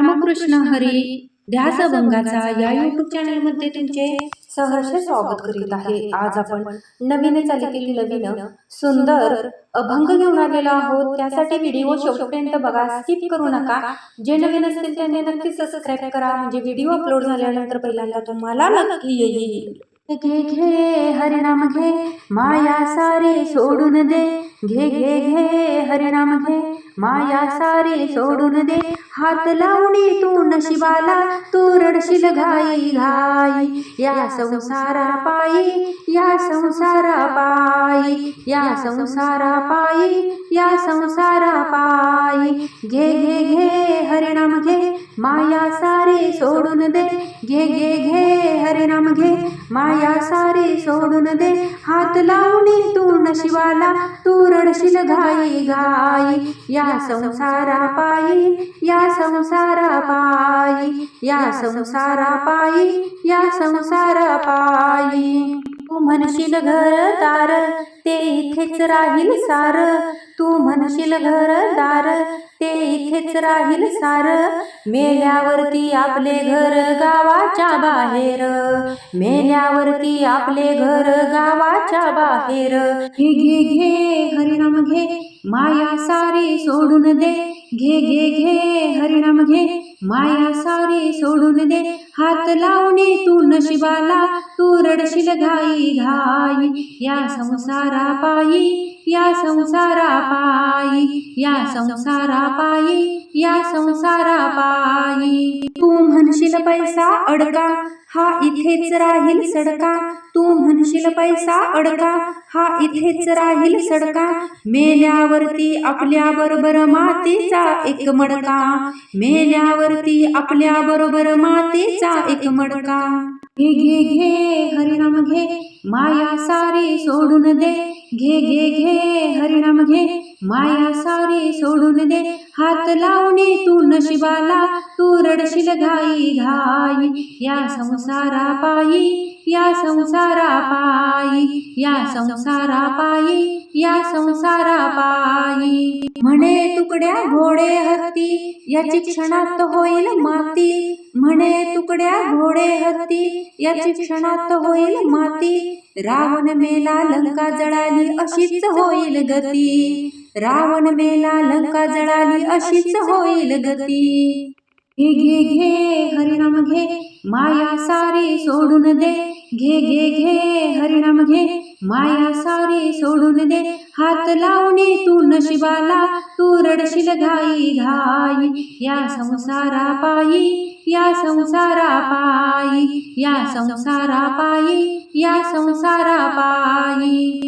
रामकृष्ण हरी ध्यासभंगाचा या युट्यूब चॅनलमध्ये तुमचे सहर्ष स्वागत करीत आहे. आज आपण नवीन चालीतील नवीन सुंदर अभंग घेऊन आलेलो आहोत. त्यासाठी व्हिडिओ शेवटपर्यंत बघा. स्किप करू नका. जे नवीन असतील त्यांनी नक्की सबस्क्राईब करा. म्हणजे व्हिडिओ अपलोड झाल्यानंतर पहिल्यांदा तुम्हाला नक्की येईल. घे घे हरिनाम घे माया सारी सोडून दे. घे घे घे हरिनाम घे माया सारी सोडून दे. हात लावणी तू नशिबाला तू रडशील घाई घाई. या संसारा पायी या संसारा पायी या संसारा पायी या संसारा पायी. घे घे घे हरिणाम घे. माया सारी सोडून दे. घे घे घे हरिणाम घे. माया सारी सोडून दे. हात लावणी तू नशिवाला तू रडशील घाई घाई. या संसारा पायी या संसारा पायी. या संसारा पायी या संसारा पायी. तू म्हणशील घर तार ते इथेच राहील सार. तू म्हणशील घरदार ते इथेच राहील सार. मेल्यावरती आपले घर गावाच्या बाहेर. मेल्यावरती आपले घर गावाच्या बाहेर. घे घे घे हरिनाम घे माया सारी सोडून दे. घे घे घे हरिनाम घे माया सारी सोडून दे. हात लावणे तू नशिबाला तू रडशील घाई घाई या संसारा पायी या संसारा पायी या संसारा पायी या संसारा पायी. तू म्हणशील पैसा अडका हा इथेच राहील सडका. तू म्हणशील पैसा अडका. हा इथेच राहील सडका. मेल्यावरती आपल्या बरोबर मातेचा एक मडका. मेल्यावरती आपल्या बरोबर मातेचा एक मडका. घे घे घे हरिनाम घे. माया सारी सोडून दे. घे घे घे माया सारी सोडून दे हात लावणे तू नशिबाला तू रडशील घाई घाई. या संसारा पायी या संसारा पायी या संसारा पायी या संसारा पायी म्हणे तुकड्या घोडे हत्ती याची क्षणात होईल माती. म्हणे तुकड्या घोडे हत्ती याची क्षणात होईल माती. रावण मेला लंका जळाली अशीच होईल गती. रावण मेला लंका जळाली अशीच होईल गती. घे घे घे हरिणाम घे. माया सारी सोडून दे. घे घे घे हरिणाम घे. माया सारी सोडून दे हात लावणे तू नशिबाला तू रडशील घाई घाई. या संसारा पायी या संसारा पायी या संसारा पायी या संसारा पायी.